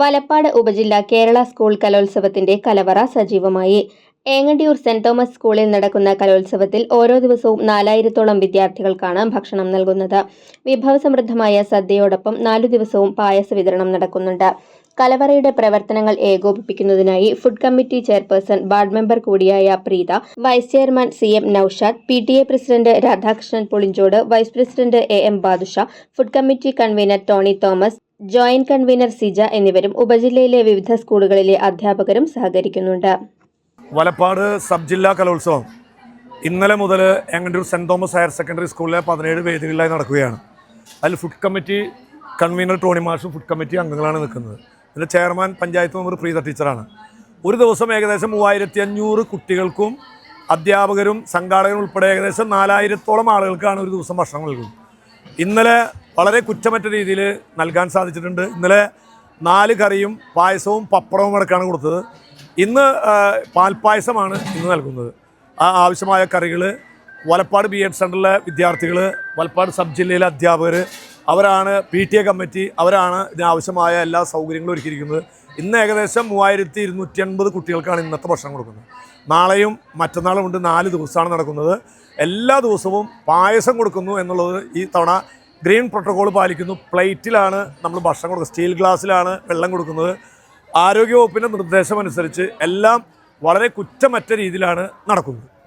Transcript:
വലപ്പാട് ഉപജില്ല കേരള സ്കൂൾ കലോത്സവത്തിന്റെ കലവറ സജീവമായി. ഏങ്ങണ്ടിയൂർ സെന്റ് തോമസ് സ്കൂളിൽ നടക്കുന്ന കലോത്സവത്തിൽ ഓരോ ദിവസവും നാലായിരത്തോളം വിദ്യാർത്ഥികൾക്കാണ് ഭക്ഷണം നൽകുന്നത്. വിഭവസമൃദ്ധമായ സദ്യയോടൊപ്പം നാലു ദിവസവും പായസ വിതരണം നടക്കുന്നുണ്ട്. കലവറയുടെ പ്രവർത്തനങ്ങൾ ഏകോപിപ്പിക്കുന്നതിനായി food committee chairperson ward member കൂടിയായ Preetha vice chairman C M Naushad P T A president Radhakrishnan Pulinchode vice president A M Badusha food committee convener Tony Thomas joint convener Sija എന്നിവരും ഉപജില്ലയിലെ വിവിധ സ്കൂളുകളിലെ അധ്യാപകരും സഹകരിക്കുന്നുണ്ട്. വലപ്പാട് സബ് ജില്ലാ കലോത്സവം ഇന്നലെ മുതൽ Engandiyur saint Thomas higher secondary സ്കൂളിലെ പതിനേഴ് വേദികളിലായി നടക്കുകയാണ്. അതിൽ ഫുഡ് കമ്മിറ്റി കൺവീനർ ടോണി മാഷും ഫുഡ് കമ്മിറ്റി അംഗങ്ങളാണ് നിൽക്കുന്നത്. ഇതിന്റെ ചെയർമാൻ പഞ്ചായത്ത് മെമ്പർ പ്രീത ടീച്ചറാണ്. ഒരു ദിവസം ഏകദേശം മൂവായിരത്തി അഞ്ഞൂറ് കുട്ടികൾക്കും അധ്യാപകരും സംഘാടകരും ഉൾപ്പെടെ ഏകദേശം നാലായിരത്തോളം ആളുകൾക്കാണ് ഒരു ദിവസം ഭക്ഷണം നൽകുന്നത്. ഇന്നലെ വളരെ കുറ്റമറ്റ രീതിയിൽ നൽകാൻ സാധിച്ചിട്ടുണ്ട്. ഇന്നലെ നാല് കറിയും പായസവും പപ്പടവും അടക്കമാണ് കൊടുത്തത്. ഇന്ന് പാൽപ്പായസമാണ് ഇന്ന് നൽകുന്നത്. ആ ആവശ്യമായ കറികൾ വലപ്പാട് ബി എഡ് സെന്ററിലെ വിദ്യാർത്ഥികൾ വലപ്പാട് സബ് ജില്ലയിലെ അധ്യാപകർ അവരാണ് പി ടി എ കമ്മിറ്റി അവരാണ് ഇതിനാവശ്യമായ എല്ലാ സൗകര്യങ്ങളും ഒരുക്കിയിരിക്കുന്നത്. ഇന്ന് ഏകദേശം മൂവായിരത്തി ഇരുന്നൂറ്റി അൻപത് കുട്ടികൾക്കാണ് ഇന്നത്തെ ഭക്ഷണം കൊടുക്കുന്നത്. നാളെയും മറ്റന്നാളും ഉണ്ട് നാല് ദിവസമാണ് നടക്കുന്നത്. എല്ലാ ദിവസവും പായസം കൊടുക്കുന്നു എന്നുള്ളത് ഈ തവണ ഗ്രീൻ പ്രോട്ടോകോൾ പാലിക്കുന്നു. പ്ലേറ്റിലാണ് നമ്മൾ ഭക്ഷണം കൊടുക്കുന്നത്. സ്റ്റീൽ ഗ്ലാസ്സിലാണ് വെള്ളം കൊടുക്കുന്നത്. ആരോഗ്യവകുപ്പിന്റെ നിർദ്ദേശമനുസരിച്ച് എല്ലാം വളരെ കുറ്റമറ്റ രീതിയിലാണ് നടക്കുന്നത്.